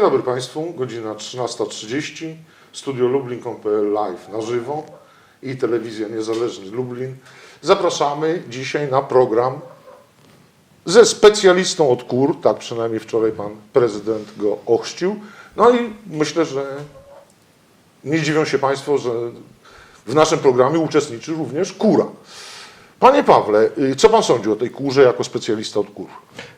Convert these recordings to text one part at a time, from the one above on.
dobry Państwu, godzina 13.30, Studio Lublin.pl live na żywo i Telewizja Niezależny Lublin. Zapraszamy dzisiaj na program ze specjalistą od kur, tak przynajmniej wczoraj Pan Prezydent go ochrzcił. No i myślę, że nie dziwią się Państwo, że w naszym programie uczestniczy również kura. Panie Pawle, y, co Pan sądzi o tej kurze jako specjalista od kur?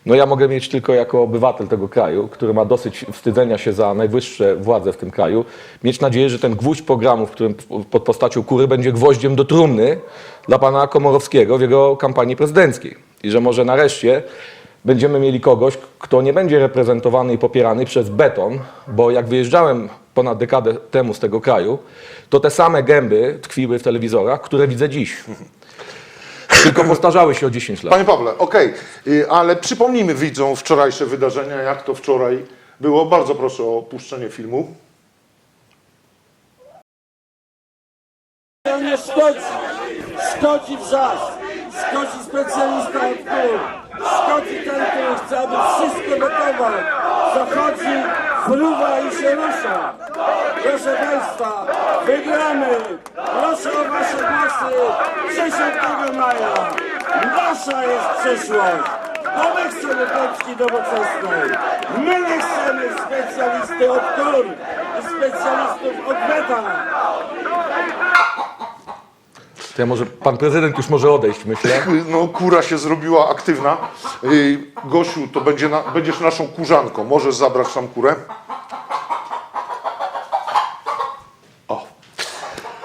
No ja mogę mieć tylko jako obywatel tego kraju, który ma dosyć wstydzenia się za najwyższe władze w tym kraju, mieć nadzieję, że ten gwóźdź programu, w którym pod postacią kury będzie gwoździem do trumny dla pana Komorowskiego w jego kampanii prezydenckiej. I że może nareszcie będziemy mieli kogoś, kto nie będzie reprezentowany i popierany przez beton, bo jak wyjeżdżałem ponad dekadę temu z tego kraju, to te same gęby tkwiły w telewizorach, które widzę dziś. Tylko postarzały się o 10 lat. Panie Pawle, okej, y, ale przypomnijmy widzom wczorajsze wydarzenia, jak to wczoraj było. Bardzo proszę o puszczenie filmu. To nie szkodzi. Szkodzi wrzask. Szkodzi specjalista od kul. Szkodzi ten, który chce, aby wszystko gotować. Zachodzi, fruwa i się rusza. Proszę Państwa, wygramy. Proszę o Wasze głosy 10 maja. Nasza jest przyszłość. Bo my chcemy Polski nowoczesnej. My nie chcemy specjalisty od kur i specjalistów od meta. To ja może pan prezydent już może odejść, myślę. No, kura się zrobiła aktywna. Y, Gosiu, to będzie na, będziesz naszą kurzanką. Możesz zabrać tam kurę?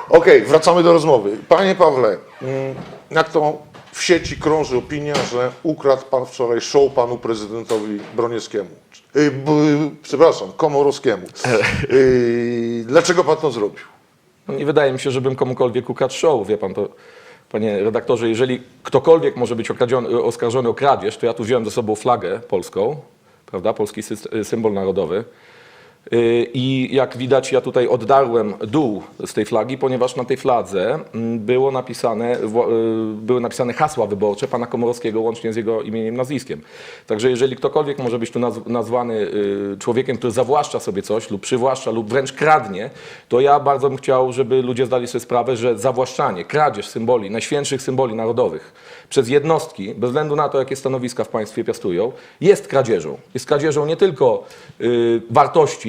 Okej, wracamy do rozmowy. Panie Pawle, mm, jak to w sieci krąży opinia, że ukradł pan wczoraj show panu prezydentowi Broniewskiemu. Y, b, przepraszam, Komorowskiemu. Y, dlaczego pan to zrobił? No nie wydaje mi się, żebym komukolwiek ukradł show. Wie pan to, panie redaktorze, jeżeli ktokolwiek może być oskarżony o kradzież, to ja tu wziąłem ze sobą flagę polską, prawda, polski syst- symbol narodowy. Yy, I jak widać, ja tutaj oddarłem dół z tej flagi, ponieważ na tej fladze mm, było napisane, yy, były napisane hasła wyborcze pana Komorowskiego łącznie z jego imieniem nazwiskiem. Także jeżeli ktokolwiek może być tu naz- nazwany yy, człowiekiem, który zawłaszcza sobie coś lub przywłaszcza lub wręcz kradnie, to ja bardzo bym chciał, żeby ludzie zdali sobie sprawę, że zawłaszczanie, kradzież symboli, najświętszych symboli narodowych przez jednostki, bez względu na to, jakie stanowiska w państwie piastują, jest kradzieżą. Jest kradzieżą nie tylko y,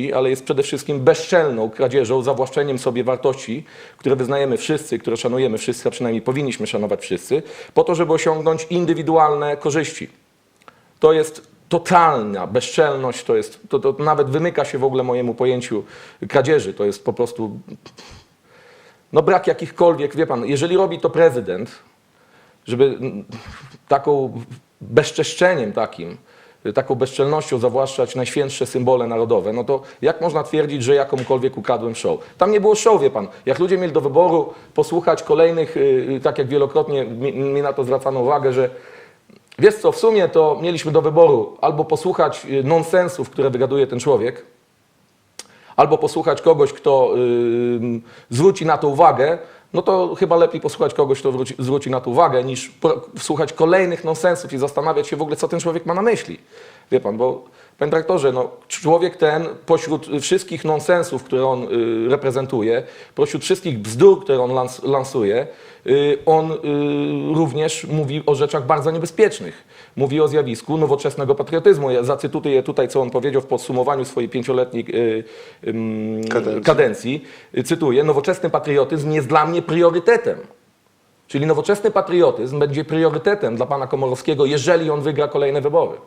wartości, ale jest przede wszystkim bezczelną kradzieżą, zawłaszczeniem sobie wartości, które wyznajemy wszyscy, które szanujemy wszyscy, a przynajmniej powinniśmy szanować wszyscy, po to, żeby osiągnąć indywidualne korzyści. To jest totalna bezczelność, to, jest, to, to nawet wymyka się w ogóle mojemu pojęciu kradzieży. To jest po prostu no brak jakichkolwiek, wie pan, jeżeli robi to prezydent, żeby taką bezczeszczeniem takim, taką bezczelnością zawłaszczać najświętsze symbole narodowe, no to jak można twierdzić, że ja komukolwiek ukradłem show? Tam nie było show, wie pan. Jak ludzie mieli do wyboru posłuchać kolejnych, y, y, tak jak wielokrotnie mi, na to zwracano uwagę, że wiesz co, w sumie to mieliśmy do wyboru albo posłuchać y, nonsensów, które wygaduje ten człowiek, albo posłuchać kogoś, kto ym, zwróci na to uwagę, no to chyba lepiej posłuchać kogoś, kto wróci, zwróci na to uwagę, niż słuchać kolejnych nonsensów i zastanawiać się w ogóle, co ten człowiek ma na myśli. Wie pan, bo panie dyrektorze, no, człowiek ten pośród wszystkich nonsensów, które on y, reprezentuje, pośród wszystkich bzdur, które on lans, lansuje, y, on y, również mówi o rzeczach bardzo niebezpiecznych. Mówi o zjawisku nowoczesnego patriotyzmu. Ja zacytuję tutaj, co on powiedział w podsumowaniu swojej pięcioletniej y, Kadencji. kadencji. Cytuję, nowoczesny patriotyzm jest dla mnie priorytetem. Czyli nowoczesny patriotyzm będzie priorytetem dla pana Komorowskiego, jeżeli on wygra kolejne wybory.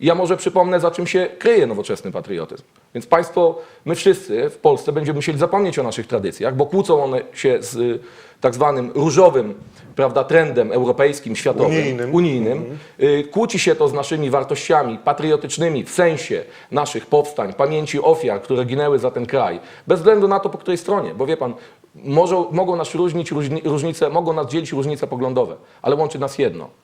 Ja może przypomnę, za czym się kryje nowoczesny patriotyzm. Więc Państwo, my wszyscy w Polsce będziemy musieli zapomnieć o naszych tradycjach, bo kłócą one się z y, tak zwanym różowym prawda, trendem europejskim, światowym, Unijnym. unijnym. Y, Kłóci się to z naszymi wartościami patriotycznymi w sensie naszych powstań, pamięci ofiar, które ginęły za ten kraj, bez względu na to, po której stronie. Bo wie Pan, może, mogą nas różnić różni, różnice, mogą nas dzielić różnice poglądowe, ale łączy nas jedno –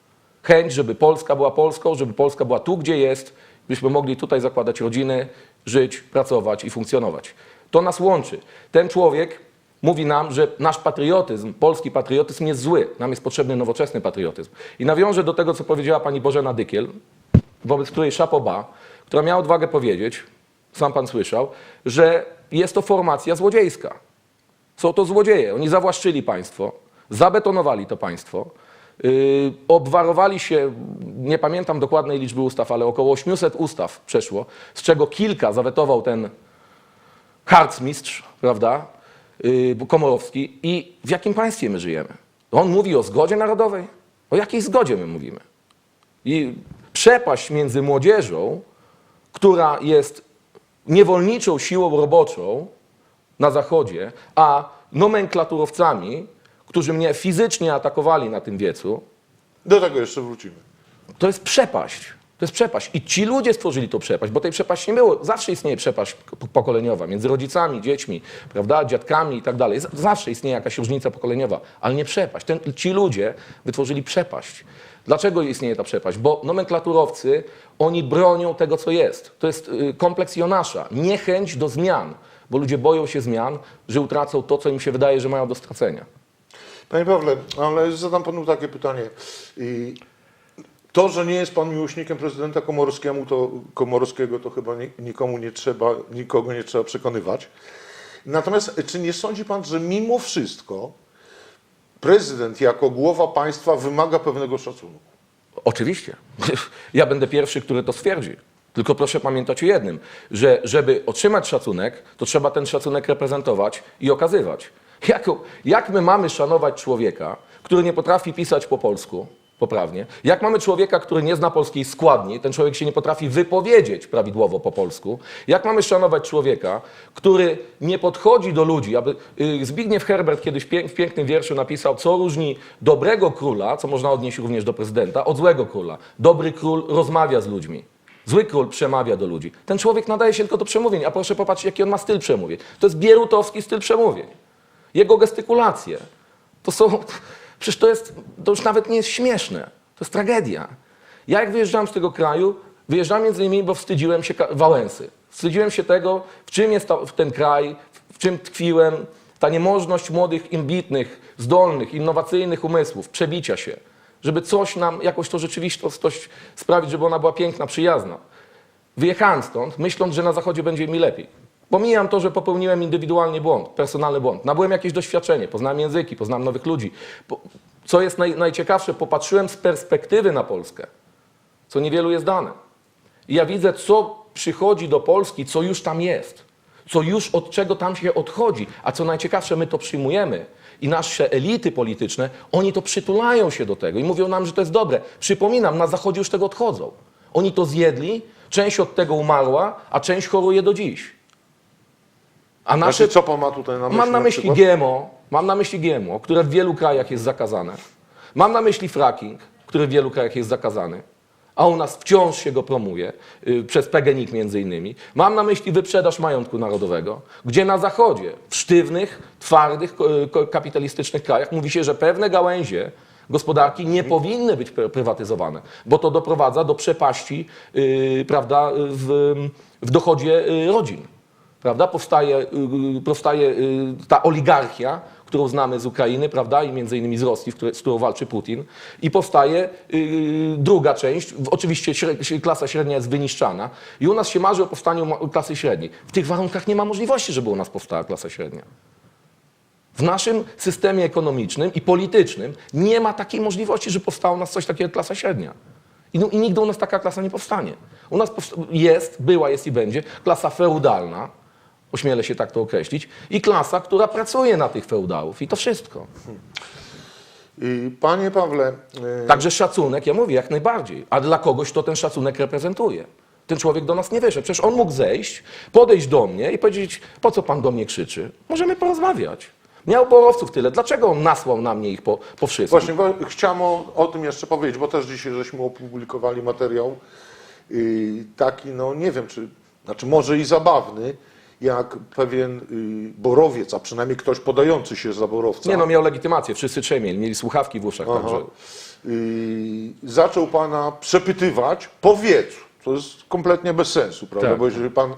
chęć, żeby Polska była Polską, żeby Polska była tu, gdzie jest, byśmy mogli tutaj zakładać rodziny, żyć, pracować i funkcjonować. To nas łączy. Ten człowiek mówi nam, że nasz patriotyzm, polski patriotyzm jest zły. Nam jest potrzebny nowoczesny patriotyzm. I nawiążę do tego, co powiedziała pani Bożena Dykiel, wobec której szapoba, która miała odwagę powiedzieć, sam pan słyszał, że jest to formacja złodziejska. Są to złodzieje. Oni zawłaszczyli państwo, zabetonowali to państwo, obwarowali się, nie pamiętam dokładnej liczby ustaw, ale około 800 ustaw przeszło, z czego kilka zawetował ten harcmistrz, prawda, yy, Komorowski. I w jakim państwie my żyjemy? On mówi o zgodzie narodowej? O jakiej zgodzie my mówimy? I przepaść między młodzieżą, która jest niewolniczą siłą roboczą na Zachodzie, a nomenklaturowcami, którzy mnie fizycznie atakowali na tym wiecu, Do tego jeszcze wrócimy. to jest przepaść. To jest przepaść. I ci ludzie stworzyli tą przepaść, bo tej przepaści nie było. Zawsze istnieje przepaść pokoleniowa między rodzicami, dziećmi, prawda, dziadkami i tak dalej. Zawsze istnieje jakaś różnica pokoleniowa, ale nie przepaść. Ten, ci ludzie wytworzyli przepaść. Dlaczego istnieje ta przepaść? Bo nomenklaturowcy, oni bronią tego, co jest. To jest y, kompleks Jonasza, niechęć do zmian, bo ludzie boją się zmian, że utracą to, co im się wydaje, że mają do stracenia. Panie Pawle, ale zadam panu takie pytanie. I to, że nie jest pan miłośnikiem prezydenta Komorowskiego, to, Komorowskiego, to chyba ni- nikomu nie trzeba, nikogo nie trzeba przekonywać. Natomiast czy nie sądzi pan, że mimo wszystko prezydent jako głowa państwa wymaga pewnego szacunku? Oczywiście. Ja będę pierwszy, który to stwierdzi. Tylko proszę pamiętać o jednym, że żeby otrzymać szacunek, to trzeba ten szacunek reprezentować i okazywać. Jak, jak my mamy szanować człowieka, który nie potrafi pisać po polsku poprawnie? Jak mamy człowieka, który nie zna polskiej składni, ten człowiek się nie potrafi wypowiedzieć prawidłowo po polsku? Jak mamy szanować człowieka, który nie podchodzi do ludzi? Aby, y, Zbigniew Herbert kiedyś w pięknym wierszu napisał, co różni dobrego króla, co można odnieść również do prezydenta, od złego króla. Dobry król rozmawia z ludźmi. Zły król przemawia do ludzi. Ten człowiek nadaje się tylko do przemówień, a proszę popatrzeć, jaki on ma styl przemówień. To jest bierutowski styl przemówień. Jego gestykulacje to są. Przecież to jest. To już nawet nie jest śmieszne. To jest tragedia. Ja, jak wyjeżdżałem z tego kraju, wyjeżdżałem między innymi, bo wstydziłem się Wałęsy. Wstydziłem się tego, w czym jest ta, w ten kraj, w czym tkwiłem. Ta niemożność młodych, ambitnych, zdolnych, innowacyjnych umysłów, przebicia się, żeby coś nam, jakoś to rzeczywistość sprawić, żeby ona była piękna, przyjazna. Wyjechałem stąd, myśląc, że na zachodzie będzie mi lepiej. Pomijam to, że popełniłem indywidualnie błąd, personalny błąd. Nabyłem jakieś doświadczenie, poznałem języki, poznałem nowych ludzi. Co jest naj, najciekawsze, popatrzyłem z perspektywy na Polskę, co niewielu jest dane. I ja widzę, co przychodzi do Polski, co już tam jest, co już od czego tam się odchodzi, a co najciekawsze, my to przyjmujemy. I nasze elity polityczne, oni to przytulają się do tego i mówią nam, że to jest dobre. Przypominam, na Zachodzie już tego odchodzą. Oni to zjedli, część od tego umarła, a część choruje do dziś. A nasze Znaczy, co pan ma tutaj na myśli? Mam na myśli przykład? GMO, mam na myśli GMO, które w wielu krajach jest zakazane. Mam na myśli fracking, który w wielu krajach jest zakazany, a u nas wciąż się go promuje, y, przez PGNiG między innymi. Mam na myśli wyprzedaż majątku narodowego, gdzie na Zachodzie, w sztywnych, twardych, ko- kapitalistycznych krajach mówi się, że pewne gałęzie gospodarki nie powinny być pr- prywatyzowane, bo to doprowadza do przepaści y, prawda, w, w dochodzie y, rodzin prawda? Powstaje, y, powstaje y, ta oligarchia, którą znamy z Ukrainy, prawda? I między innymi z Rosji, z którą walczy Putin. I powstaje y, druga część, oczywiście klasa średnia jest wyniszczana. I u nas się marzy o powstaniu klasy średniej. W tych warunkach nie ma możliwości, żeby u nas powstała klasa średnia. W naszym systemie ekonomicznym i politycznym nie ma takiej możliwości, że powstała u nas coś takiego jak klasa średnia. I, no, I nigdy u nas taka klasa nie powstanie. U nas powsta- jest, była, jest i będzie klasa feudalna, ośmielę się tak to określić, i klasa, która pracuje na tych feudałów. I to wszystko. I panie Pawle, y, Także szacunek, ja mówię, jak najbardziej. A dla kogoś to ten szacunek reprezentuje. Ten człowiek do nas nie wyszedł. Przecież on mógł zejść, podejść do mnie i powiedzieć, po co pan do mnie krzyczy? Możemy porozmawiać. Miał borowców tyle. Dlaczego on nasłał na mnie ich po, po wszystkim? Właśnie bo chciałem o, o tym jeszcze powiedzieć, bo też dzisiaj żeśmy opublikowali materiał y, taki, no nie wiem, czy, znaczy może i zabawny, jak pewien y, borowiec, a przynajmniej ktoś podający się za borowca, Nie no, miał legitymację, wszyscy trzej mieli, mieli słuchawki w uszach, Aha. także... y, zaczął pana przepytywać po wiecu. To jest kompletnie bez sensu, prawda? Tak. Bo jeżeli pan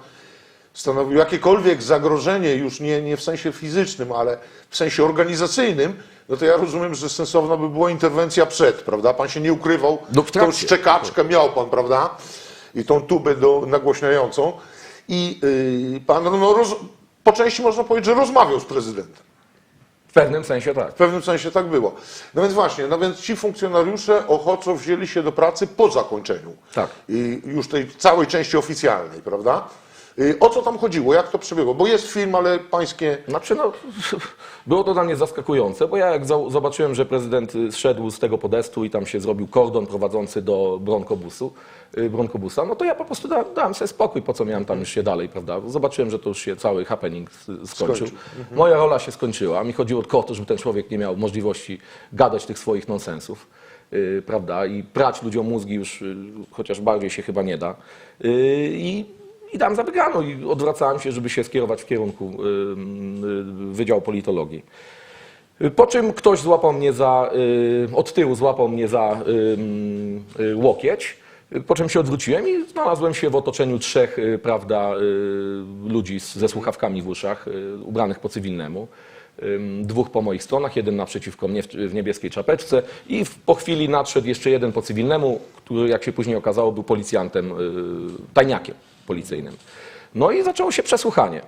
stanowił jakiekolwiek zagrożenie, już nie, nie w sensie fizycznym, ale w sensie organizacyjnym, no to ja rozumiem, że sensowna by była interwencja przed, prawda? Pan się nie ukrywał, No w tą szczekaczkę miał pan, prawda? I tą tubę do, nagłośniającą. I y, pan no, roz, po części można powiedzieć, że rozmawiał z prezydentem. W pewnym sensie tak. W pewnym sensie tak było. No więc właśnie, no więc ci funkcjonariusze ochoczo wzięli się do pracy po zakończeniu Tak. i już tej całej części oficjalnej, prawda? Y, O co tam chodziło? Jak to przebiegło? Bo jest film, ale pańskie... Znaczy, no, było to dla mnie zaskakujące, bo ja jak zobaczyłem, że prezydent y, zszedł z tego podestu i tam się zrobił kordon prowadzący do bronkobusu, y, bronkobusa, no to ja po prostu da, dałem sobie spokój, po co miałem tam już się dalej, prawda? Zobaczyłem, że to już się cały happening skończył. Skończył. Moja rola się skończyła. Mi chodziło tylko o to, żeby ten człowiek nie miał możliwości gadać tych swoich nonsensów. prawda, i prać ludziom mózgi już chociaż bardziej się chyba nie da. I i dam za wygraną i odwracałem się, żeby się skierować w kierunku y, Wydziału Politologii. Po czym ktoś złapał mnie za, y, od tyłu złapał mnie za y, łokieć, po czym się odwróciłem i znalazłem się w otoczeniu trzech, prawda, ludzi ze słuchawkami w uszach, ubranych po cywilnemu. Dwóch po moich stronach, jeden naprzeciwko mnie w, niebieskiej czapeczce i po chwili nadszedł jeszcze jeden po cywilnemu, który jak się później okazało był policjantem, tajniakiem policyjnym. No i zaczęło się przesłuchanie.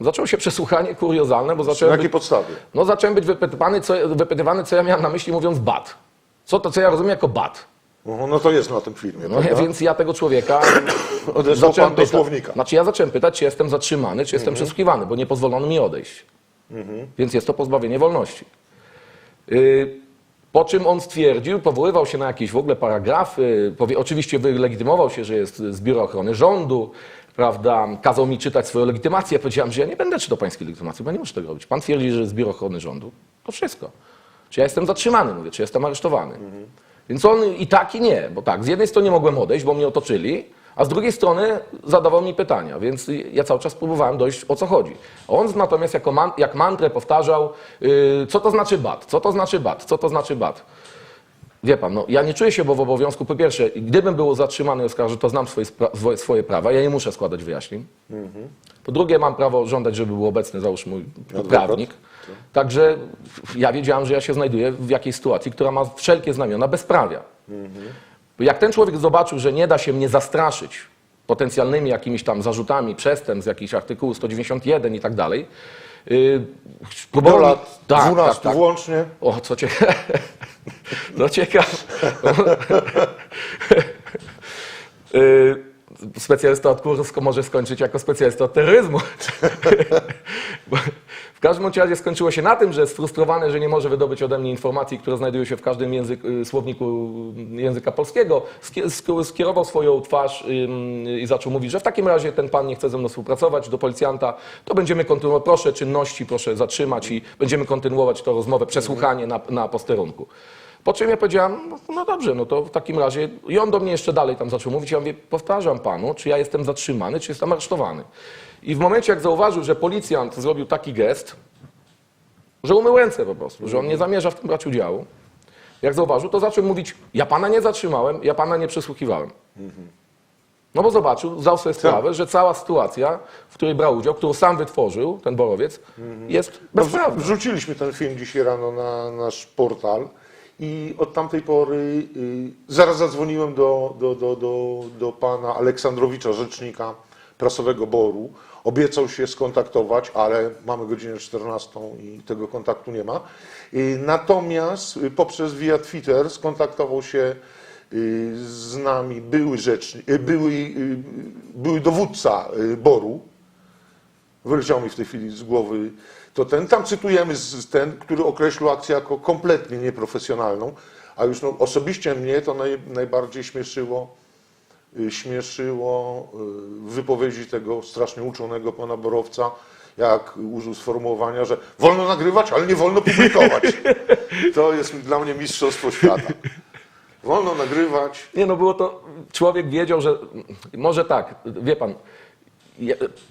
Zaczęło się przesłuchanie kuriozalne, bo Na zacząłem jakiej być, podstawie? no, zacząłem być wypytywany co, wypytywany, co ja miałem na myśli mówiąc bat. Co to, co ja rozumiem jako bat. No, no to jest na tym filmie, No, prawda? więc ja tego człowieka zacząłem pan do słownika. Znaczy ja zacząłem pytać, czy jestem zatrzymany, czy jestem przesłuchiwany, bo nie pozwolono mi odejść. Więc jest to pozbawienie wolności. Y, Po czym on stwierdził, powoływał się na jakieś w ogóle paragrafy, powie, oczywiście wylegitymował się, że jest z Biura Ochrony Rządu, prawda, kazał mi czytać swoją legitymację. Ja powiedziałem, że ja nie będę czytał pańskiej legitymacji, bo ja nie muszę tego robić. Pan twierdzi, że jest z Biura Ochrony Rządu. To wszystko. Czy ja jestem zatrzymany, mówię, czy jestem aresztowany. Więc on i tak i nie, bo tak, z jednej strony nie mogłem odejść, bo mnie otoczyli, a z drugiej strony zadawał mi pytania, więc ja cały czas próbowałem dojść o co chodzi. On natomiast jako man, jak mantrę powtarzał, yy, co to znaczy bat, co to znaczy bat, co to znaczy bat. Wie pan, no, ja nie czuję się bo w obowiązku, po pierwsze, gdybym był zatrzymany i oskarżony, to znam swoje, swoje- prawa, ja nie muszę składać wyjaśnień. Po drugie, mam prawo żądać, żeby był obecny, załóż mój Adwokat. prawnik. Także ja wiedziałem, że ja się znajduję w jakiejś sytuacji, która ma wszelkie znamiona bezprawia. Bo Jak ten człowiek zobaczył, że nie da się mnie zastraszyć potencjalnymi jakimiś tam zarzutami przestępstw, jakichś artykułu 191 i tak dalej, yy, Do próbował... lat Tak, 12 tak, tak. włącznie. O, co ciekawe. No ciekawe. Y, Specjalista od Kursko może skończyć jako specjalista od terroryzmu. W każdym razie skończyło się na tym, że sfrustrowany, że nie może wydobyć ode mnie informacji, które znajdują się w każdym język, y, słowniku języka polskiego, skie- sk- skierował swoją twarz i zaczął mówić, że w takim razie ten pan nie chce ze mną współpracować do policjanta, to będziemy kontynuować, proszę czynności, proszę zatrzymać i będziemy kontynuować tę rozmowę, przesłuchanie na, na posterunku. Po czym ja powiedziałam, no, no dobrze, no to w takim razie. I on do mnie jeszcze dalej tam zaczął mówić. Ja mówię, powtarzam panu, czy ja jestem zatrzymany, czy jestem aresztowany. I w momencie, jak zauważył, że policjant zrobił taki gest, że umył ręce po prostu, że on nie zamierza w tym brać udziału, jak zauważył, to zaczął mówić, ja pana nie zatrzymałem, ja pana nie przesłuchiwałem. No bo zobaczył, zdał sobie sprawę, że cała sytuacja, w której brał udział, którą sam wytworzył, ten borowiec, jest No, bezprawna. Wrzuciliśmy ten film dzisiaj rano na nasz portal i od tamtej pory y, zaraz zadzwoniłem do, do, do, do, do pana Aleksandrowicza, rzecznika prasowego Boru. Obiecał się skontaktować, ale mamy godzinę 14 i tego kontaktu nie ma. Natomiast y, poprzez via Twitter skontaktował się y, z nami były, rzecznik, y, były, były dowódca Boru, wyleciał mi w tej chwili z głowy, to ten, tam cytujemy z, ten, który określił akcję jako kompletnie nieprofesjonalną, a już no, osobiście mnie to naj, najbardziej śmieszyło, śmieszyło y, w wypowiedzi tego strasznie uczonego pana Borowca, jak użył sformułowania, że wolno nagrywać, ale nie wolno publikować. To jest dla mnie mistrzostwo świata. Wolno nagrywać, Nie no, było to, człowiek wiedział, że może tak, wie pan,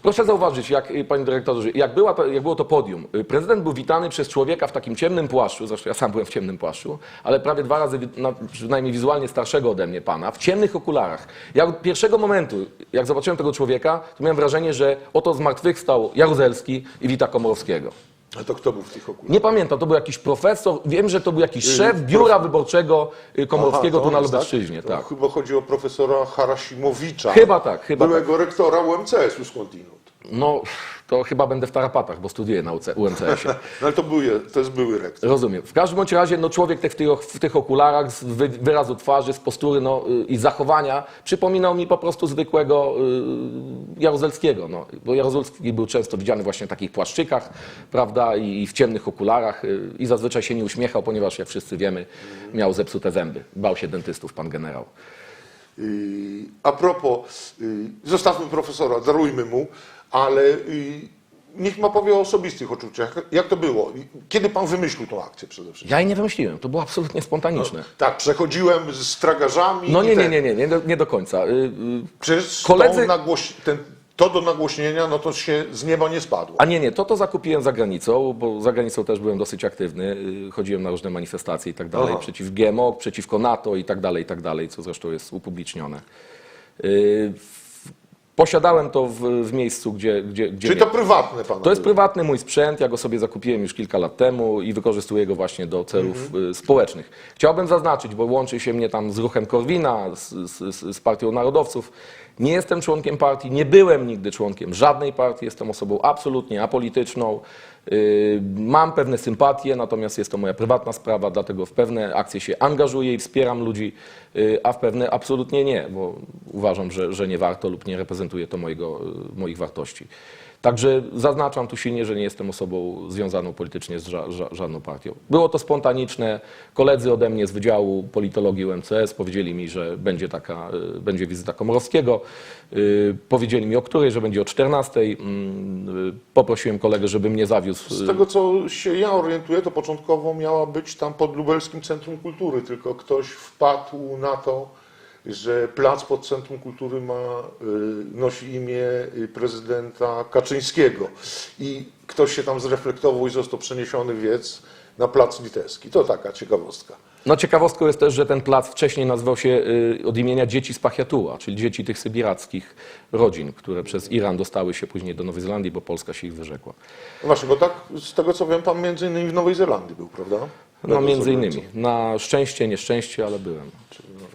proszę zauważyć, jak, y, panie dyrektorze, jak, była, jak było to podium, y, prezydent był witany przez człowieka w takim ciemnym płaszczu, zresztą ja sam byłem w ciemnym płaszczu, ale prawie dwa razy, przynajmniej wizualnie starszego ode mnie pana, w ciemnych okularach. Ja od pierwszego momentu, jak zobaczyłem tego człowieka, to miałem wrażenie, że oto zmartwychwstał Jaruzelski i wita Komorowskiego. A to kto był w tych okularach? Nie pamiętam, to był jakiś profesor, wiem, że to był jakiś szef biura wyborczego y, Komorowskiego Aha, tu na jest, Lubelszczyźnie. To Tak. Chyba chodzi o profesora Harasimowicza. Chyba tak, chyba Byłego rektora UMCS-u skądinąd. No, to chyba będę w tarapatach, bo studiuję na UMCS-ie. No ale to, były, to jest były rektor. Rozumiem. W każdym bądź razie no, człowiek te- w, tych, w tych okularach z wy, wyrazu twarzy, z postury no, y, i zachowania przypominał mi po prostu zwykłego y, Jaruzelskiego. No. Bo Jaruzelski był często widziany właśnie w takich płaszczykach, prawda, i, i w ciemnych okularach y, i zazwyczaj się nie uśmiechał, ponieważ jak wszyscy wiemy, miał zepsute zęby. Bał się dentystów, pan generał. Yy, A propos, yy, zostawmy profesora, darujmy mu, ale yy, niech ma powie o osobistych uczuciach. Jak to było? Kiedy pan wymyślił tą akcję przede wszystkim? Ja jej nie wymyśliłem, to było absolutnie spontaniczne. Tak, przechodziłem z tragarzami. No nie, nie, nie, nie, nie, do, nie do końca. Y, y, Przecież Koledzy- to, nagłoś... ten, to do nagłośnienia, no to się z nieba nie spadło. A nie, nie, to to zakupiłem za granicą, bo za granicą też byłem dosyć aktywny. y, Chodziłem na różne manifestacje i tak dalej, Aha. przeciw GMO, przeciwko NATO i tak dalej, i tak dalej, co zresztą jest upublicznione. Y, w- Posiadałem to w, w miejscu, gdzie, gdzie, gdzie Czyli to prywatne pana to jest prywatny mój sprzęt, ja go sobie zakupiłem już kilka lat temu i wykorzystuję go właśnie do celów Mhm. y, społecznych. Chciałbym zaznaczyć, bo łączy się mnie tam z ruchem Korwina, z, z, z Partią Narodowców. Nie jestem członkiem partii, nie byłem nigdy członkiem żadnej partii, jestem osobą absolutnie apolityczną. Y, Mam pewne sympatie, natomiast jest to moja prywatna sprawa, dlatego w pewne akcje się angażuję i wspieram ludzi, y, a w pewne absolutnie nie, bo uważam, że, że nie warto lub nie reprezentuje to mojego, y, moich wartości. Także zaznaczam tu silnie, że nie jestem osobą związaną politycznie z ża ża żadną partią. Było to spontaniczne. Koledzy ode mnie z Wydziału Politologii UMCS powiedzieli mi, że będzie taka, y, będzie wizyta Komorowskiego. Y, Powiedzieli mi o której, że będzie o 14. Mm, y, Poprosiłem kolegę, żeby mnie zawiózł. Z tego, co się ja orientuję, to początkowo miała być tam pod Lubelskim Centrum Kultury, tylko ktoś wpadł na to, że plac pod Centrum Kultury ma, y, nosi imię y, prezydenta Kaczyńskiego. I ktoś się tam zreflektował i został przeniesiony wiec na plac litewski. To taka ciekawostka. No ciekawostką jest też, że ten plac wcześniej nazywał się y, od imienia dzieci z Pachiatuła, czyli dzieci tych sybirackich rodzin, które przez Iran dostały się później do Nowej Zelandii, bo Polska się ich wyrzekła. No właśnie, bo tak z tego co wiem, pan między innymi w Nowej Zelandii był, prawda? No Tego, między innymi. Na szczęście, nieszczęście, ale byłem.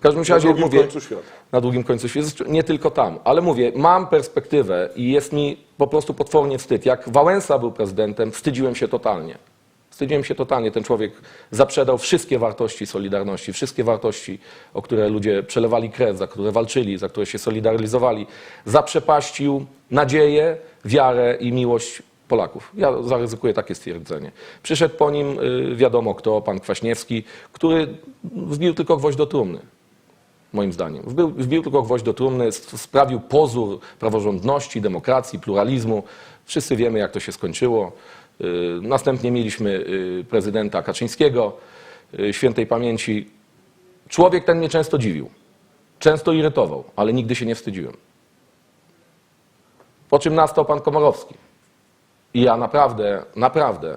W każdym Na razie, jak drugim mówię, końcu świata. na drugim końcu świata, nie tylko tam, ale mówię, mam perspektywę i jest mi po prostu potwornie wstyd. Jak Wałęsa był prezydentem, wstydziłem się totalnie. Wstydziłem się totalnie. Ten człowiek zaprzedał wszystkie wartości Solidarności, wszystkie wartości, o które ludzie przelewali krew, za które walczyli, za które się solidaryzowali. Zaprzepaścił nadzieję, wiarę i miłość Polaków. Ja zaryzykuję takie stwierdzenie. Przyszedł po nim, y, wiadomo kto, pan Kwaśniewski, który wbił tylko gwoźdź do trumny moim zdaniem. Wbił, wbił tylko gwoźdź do trumny, sprawił pozór praworządności, demokracji, pluralizmu. Wszyscy wiemy, jak to się skończyło. Y, Następnie mieliśmy y, prezydenta Kaczyńskiego, y, świętej pamięci. Człowiek ten mnie często dziwił, często irytował, ale nigdy się nie wstydziłem. Po czym nastał pan Komorowski. I ja naprawdę, naprawdę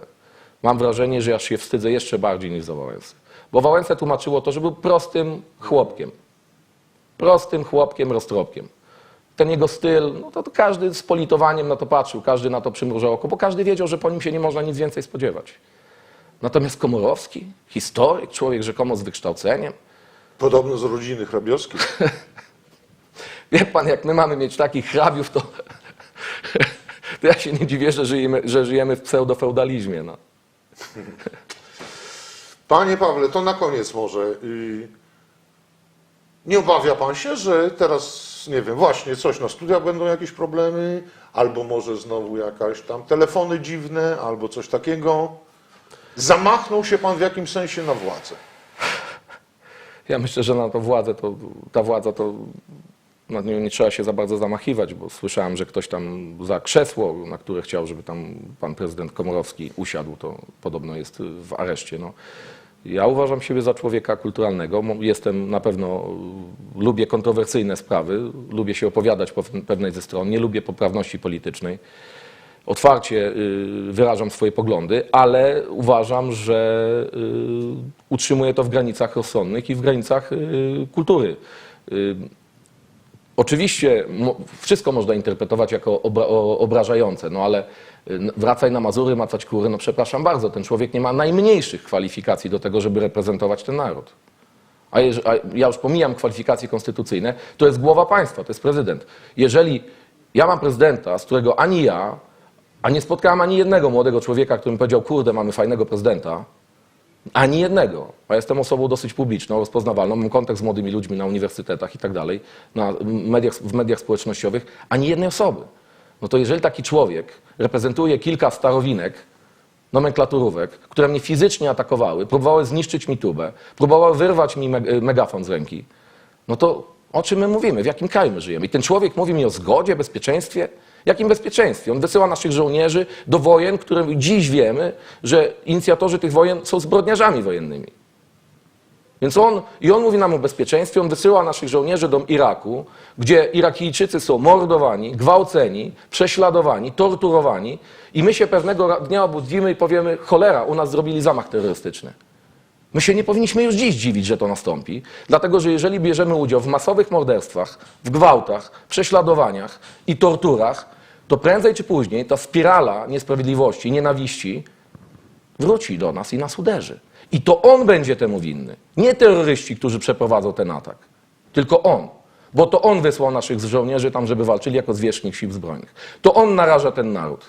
mam wrażenie, że aż się wstydzę jeszcze bardziej niż za Wałęsę. Bo Wałęsę tłumaczyło to, że był prostym chłopkiem. Prostym chłopkiem, roztropkiem. Ten jego styl, no to, to każdy z politowaniem na to patrzył, każdy na to przymrużał oko, bo każdy wiedział, że po nim się nie można nic więcej spodziewać. Natomiast Komorowski, historyk, człowiek rzekomo z wykształceniem, Podobno z rodziny hrabiowskich. Wie pan, jak my mamy mieć takich hrabiów, to, to ja się nie dziwię, że żyjemy, że żyjemy w pseudofeudalizmie. No. Panie Pawle, to na koniec może. Nie obawia pan się, że teraz, nie wiem, właśnie coś na studiach będą jakieś problemy, albo może znowu jakaś tam telefony dziwne, albo coś takiego? Zamachnął się pan w jakimś sensie na władzę. Ja myślę, że na to władzę, to, ta władza to nad nią nie trzeba się za bardzo zamachiwać, bo słyszałem, że ktoś tam za krzesło, na które chciał, żeby tam pan prezydent Komorowski usiadł, to podobno jest w areszcie. No. Ja uważam siebie za człowieka kulturalnego. Jestem na pewno, lubię kontrowersyjne sprawy, lubię się opowiadać po pewnej ze stron, nie lubię poprawności politycznej. Otwarcie y, wyrażam swoje poglądy, ale uważam, że y, utrzymuję to w granicach rozsądnych i w granicach y, kultury. Oczywiście wszystko można interpretować jako obra obrażające, no ale wracaj na Mazury, macać kury, no przepraszam bardzo, ten człowiek nie ma najmniejszych kwalifikacji do tego, żeby reprezentować ten naród. A, a ja już pomijam kwalifikacje konstytucyjne, to jest głowa państwa, to jest prezydent. Jeżeli ja mam prezydenta, z którego ani ja, a nie spotkałem ani jednego młodego człowieka, który mi powiedział, kurde, mamy fajnego prezydenta, ani jednego. A jestem osobą dosyć publiczną, rozpoznawalną, mam kontakt z młodymi ludźmi na uniwersytetach i tak dalej, na mediach, w mediach społecznościowych, ani jednej osoby. No to jeżeli taki człowiek reprezentuje kilka starowinek, nomenklaturówek, które mnie fizycznie atakowały, próbowały zniszczyć mi tubę, próbowały wyrwać mi meg- megafon z ręki, no to o czym my mówimy? W jakim kraju my żyjemy? I ten człowiek mówi mi o zgodzie, bezpieczeństwie? Jakim bezpieczeństwie? On wysyła naszych żołnierzy do wojen, które dziś wiemy, że inicjatorzy tych wojen są zbrodniarzami wojennymi. Więc on, i on mówi nam o bezpieczeństwie, on wysyła naszych żołnierzy do Iraku, gdzie Irakijczycy są mordowani, gwałceni, prześladowani, torturowani i my się pewnego dnia obudzimy i powiemy, cholera, u nas zrobili zamach terrorystyczny. My się nie powinniśmy już dziś dziwić, że to nastąpi, dlatego że jeżeli bierzemy udział w masowych morderstwach, w gwałtach, prześladowaniach i torturach, to prędzej czy później ta spirala niesprawiedliwości, nienawiści wróci do nas i nas uderzy. I to on będzie temu winny. Nie terroryści, którzy przeprowadzą ten atak, tylko on. Bo to on wysłał naszych żołnierzy tam, żeby walczyli jako zwierzchnik sił zbrojnych. To on naraża ten naród.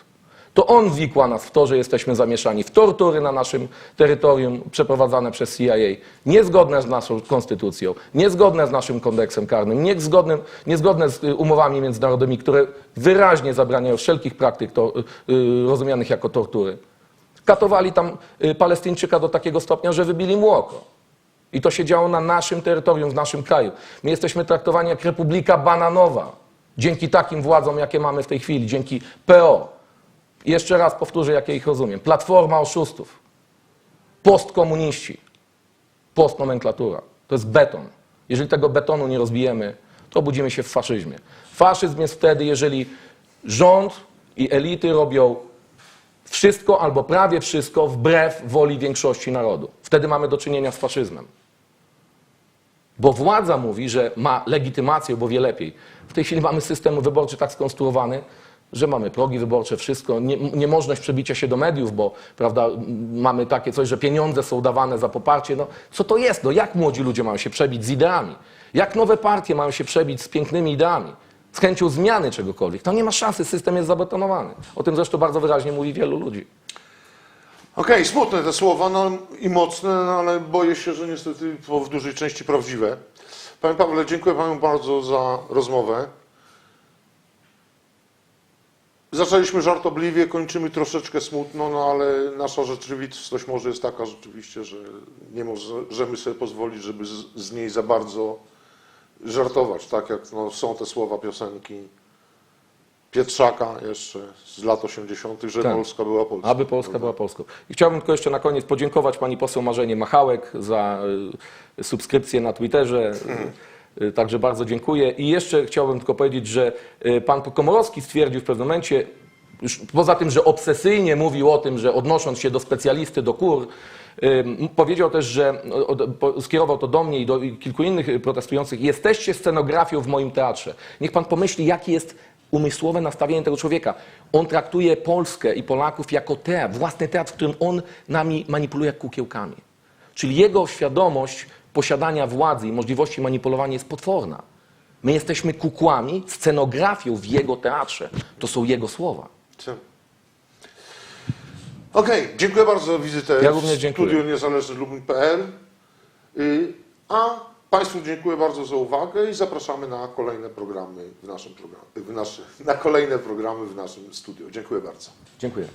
To on wikła nas w to, że jesteśmy zamieszani w tortury na naszym terytorium przeprowadzane przez CIA, niezgodne z naszą konstytucją, niezgodne z naszym kodeksem karnym, niezgodne, niezgodne z y, umowami międzynarodowymi, które wyraźnie zabraniają wszelkich praktyk to, y, y, rozumianych jako tortury. Katowali tam y, Palestyńczyka do takiego stopnia, że wybili mu oko. I to się działo na naszym terytorium, w naszym kraju. My jesteśmy traktowani jak republika bananowa. Dzięki takim władzom, jakie mamy w tej chwili, dzięki PO. Jeszcze raz powtórzę, jak ja ich rozumiem. Platforma oszustów, postkomuniści, postnomenklatura. To jest beton. Jeżeli tego betonu nie rozbijemy, to obudzimy się w faszyzmie. Faszyzm jest wtedy, jeżeli rząd i elity robią wszystko albo prawie wszystko wbrew woli większości narodu. Wtedy mamy do czynienia z faszyzmem. Bo władza mówi, że ma legitymację, bo wie lepiej. W tej chwili mamy system wyborczy tak skonstruowany, że mamy progi wyborcze, wszystko, nie, niemożność przebicia się do mediów, bo prawda, mamy takie coś, że pieniądze są dawane za poparcie. No, co to jest? No, jak młodzi ludzie mają się przebić z ideami? Jak nowe partie mają się przebić z pięknymi ideami? Z chęcią zmiany czegokolwiek? To nie ma szansy, system jest zabetonowany. O tym zresztą bardzo wyraźnie mówi wielu ludzi. Okej, smutne te słowa no, i mocne, no, ale boję się, że niestety w dużej części prawdziwe. Panie Pawle, dziękuję Panu bardzo za rozmowę. Zaczęliśmy żartobliwie, kończymy troszeczkę smutno, no ale nasza rzeczywistość może jest taka rzeczywiście, że nie możemy sobie pozwolić, żeby z, z niej za bardzo żartować, tak jak no, są te słowa piosenki Pietrzaka jeszcze z lat 80., że Tak. Polska była Polską. Aby Polska była Polską. I chciałbym tylko jeszcze na koniec podziękować pani poseł Marzenie Machałek za y, subskrypcję na Twitterze. Y, Także bardzo dziękuję. I jeszcze chciałbym tylko powiedzieć, że y, pan Komorowski stwierdził w pewnym momencie, poza tym, że obsesyjnie mówił o tym, że odnosząc się do specjalisty, do kur, y, powiedział też, że skierował to do mnie i do kilku innych protestujących. Jesteście scenografią w moim teatrze. Niech pan pomyśli, jaki jest umysłowe nastawienie tego człowieka. On traktuje Polskę i Polaków jako teatr, własny teatr, w którym on nami manipuluje jak kukiełkami. Czyli jego świadomość posiadania władzy i możliwości manipulowania jest potworna. My jesteśmy kukłami, scenografią w jego teatrze. To są jego słowa. Okej, dziękuję bardzo za wizytę Ja również dziękuję. w studiu niezależny Lublin.pl. Y, A Państwu dziękuję bardzo za uwagę i zapraszamy na kolejne programy w naszym programie, w nasze, na kolejne programy w naszym studiu. Dziękuję bardzo. Dziękuję.